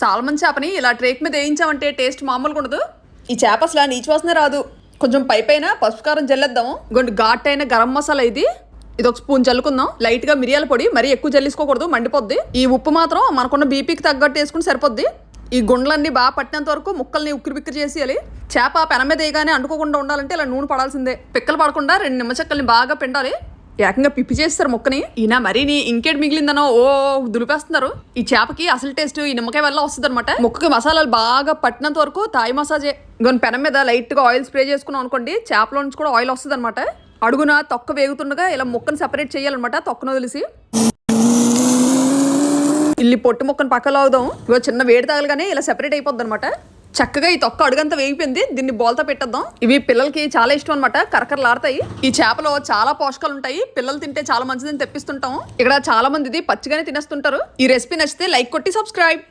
Salmon చేపని ఇలా ట్రేక్ మీద వేయించామంటే టేస్ట్ మామూలుగా ఉండదు. ఈ చేప అసలు నీచు వాసనే రాదు. కొంచెం పై పైన పసుపు కారం జల్లేద్దాము. ఇంకొంచెం ఘాట్ అయిన గరం మసాలా ఇది. ఇది ఒక స్పూన్ చల్లుకుందాం. లైట్గా మిరియాల పొడి మరీ ఎక్కువ జల్లించుకోకూడదు మండిపోద్ది. ఈ ఉప్పు మాత్రం మనకున్న బీపీకి తగ్గట్టు వేసుకుని సరిపోద్ది. ఈ గుండ్లన్నీ బాగా పట్టినంత వరకు ముక్కల్ని ఉక్కిరి బిక్కిరి చేసేయాలి. చేప పెన మీద వేయగానే అంటుకోకుండా ఉండాలంటే ఇలా నూనె పడాల్సిందే. పిక్కలు పడకుండా రెండు నిమ్మచెక్కల్ని బాగా పిండాలి. ఏకంగా పిప్పి చేస్తారు ముక్కని. ఈయన మరీ నీ ఇంకేటి మిగిలిందనో ఓ దులిపేస్తున్నారు. ఈ చేపకి అసలు టేస్ట్ ఈ నిమ్మకాయ వల్ల వస్తుంది అనమాట ముక్కకి మసాలాలు బాగా పట్టినంత వరకు తాయి మసాజే. గొన్ పెనం మీద లైట్గా ఆయిల్ స్ప్రే చేసుకున్నాం అనుకోండి చేపలో నుంచి కూడా ఆయిల్ వస్తుంది అనమాట అడుగున తొక్క వేగుతుండగా ఇలా ముక్కను సెపరేట్ చేయాలన్నమాట తొక్కను వదిలిసి. ఇల్లి పొట్టు ముక్కను పక్కలో అవుదాం ఇగో చిన్న వేడి తగలగానే ఇలా సెపరేట్ అయిపోద్ది అనమాట చక్కగా ఈ తొక్క అడుగంతా వేగిపోయింది. దీన్ని బోల్తా పెట్టేద్దాం. ఇవి పిల్లలకి చాలా ఇష్టం అనమాట కరకరలాడతాయి. ఈ చేపలో చాలా పోషకాలు ఉంటాయి. పిల్లలు తింటే చాలా మంచిదని తెప్పిస్తుంటాం ఇక్కడ చాలా మంది ఇది పచ్చిగానే తినేస్తుంటారు. ఈ రెసిపీ నచ్చితే లైక్ కొట్టి సబ్స్క్రైబ్.